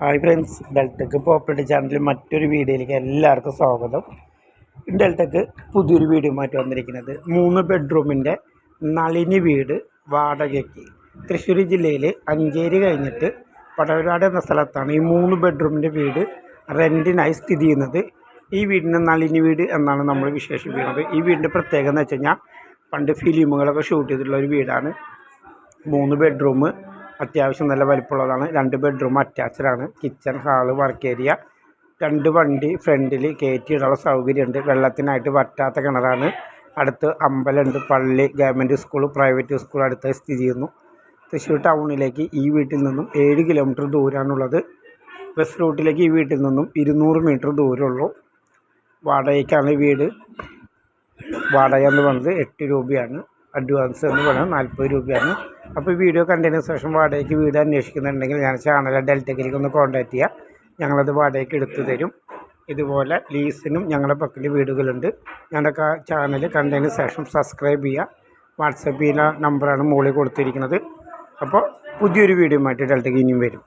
Hi friends ഡെൽടെക്ക് property ചാനലിൽ മറ്റൊരു വീഡിയോയിലേക്ക് എല്ലാവർക്കും സ്വാഗതം. ഡെൽടെക്ക് പുതിയൊരു വീഡിയോ മാറ്റി വന്നിരിക്കുന്നത് മൂന്ന് ബെഡ്റൂമിന്റെ നളിനി വീട് വാടകയ്ക്ക്. തൃശ്ശൂർ ജില്ലയിൽ അഞ്ചേരി കഴിഞ്ഞിട്ട് പടവരാട് എന്ന സ്ഥലത്താണ് ഈ മൂന്ന് ബെഡ്റൂമിന്റെ വീട് റെന്റിനായി സ്ഥിതി ചെയ്യുന്നത്. ഈ വീടിന്റെ നളിനി വീട് എന്നാണ് നമ്മൾ വിശേഷിപ്പിക്കുന്നത്. ഈ വീടിന്റെ പ്രത്യേകത എന്ന് വെച്ച് കഴിഞ്ഞാൽ പണ്ട് ഫിലിമുകളൊക്കെ ഷൂട്ട് ചെയ്തിട്ടുള്ള ഒരു വീടാണ്. മൂന്ന് ബെഡ്റൂം അത്യാവശ്യം നല്ല വലിപ്പമുള്ളതാണ്. രണ്ട് ബെഡ്റൂം ആണ്. കിച്ചൺ ഹാൾ വർക്ക് ഏരിയ രണ്ട് വണ്ടി ഫ്രണ്ടിൽ കയറ്റിയിടാനുള്ള സൗകര്യമുണ്ട്. വെള്ളത്തിനായിട്ട് വറ്റാത്ത കിണറാണ്. അടുത്ത് അമ്പലമുണ്ട്. പള്ളി ഗവൺമെന്റ് സ്കൂൾ പ്രൈവറ്റ് സ്കൂൾ അടുത്ത് സ്ഥിതി ചെയ്യുന്നു. തൃശ്ശൂർ ടൗണിലേക്ക് ഈ വീട്ടിൽ നിന്നും ഏഴ് കിലോമീറ്റർ ദൂരമാണുള്ളത് ബസ് റൂട്ടിലേക്ക് ഈ വീട്ടിൽ നിന്നും ഇരുന്നൂറ് മീറ്റർ ദൂരമുള്ളൂ വാടകയ്ക്കാണ് വീട്. വാടക എന്ന് പറയുന്നത് എട്ട് രൂപയാണ്. അഡ്വാൻസ് എന്ന് പറയുന്നത് നാൽപ്പത് രൂപയാണ്. അപ്പോൾ ഈ വീഡിയോ കണ്ടതിന് ശേഷം വാടകയ്ക്ക് വീട് അന്വേഷിക്കുന്നുണ്ടെങ്കിൽ ഞാൻ ചാനൽ ഡെൽറ്റക്കിലേക്ക് ഒന്ന് കോൺടാക്റ്റ് ചെയ്യുക ഞങ്ങളത് വാടകയ്ക്ക് എടുത്തു തരും. ഇതുപോലെ ലീസിനും ഞങ്ങളുടെ പക്കൽ വീടുകളുണ്ട്. ഞങ്ങളുടെ ചാനൽ കണ്ടതിന് ശേഷം സബ്സ്ക്രൈബ് ചെയ്യുക. വാട്സപ്പ് ചെയ്യുന്ന നമ്പറാണ് മുകളിൽ കൊടുത്തിരിക്കുന്നത്. അപ്പോൾ പുതിയൊരു വീഡിയോ ആയിട്ട് ഡെൽറ്റയ്ക്ക് ഇനിയും വരും.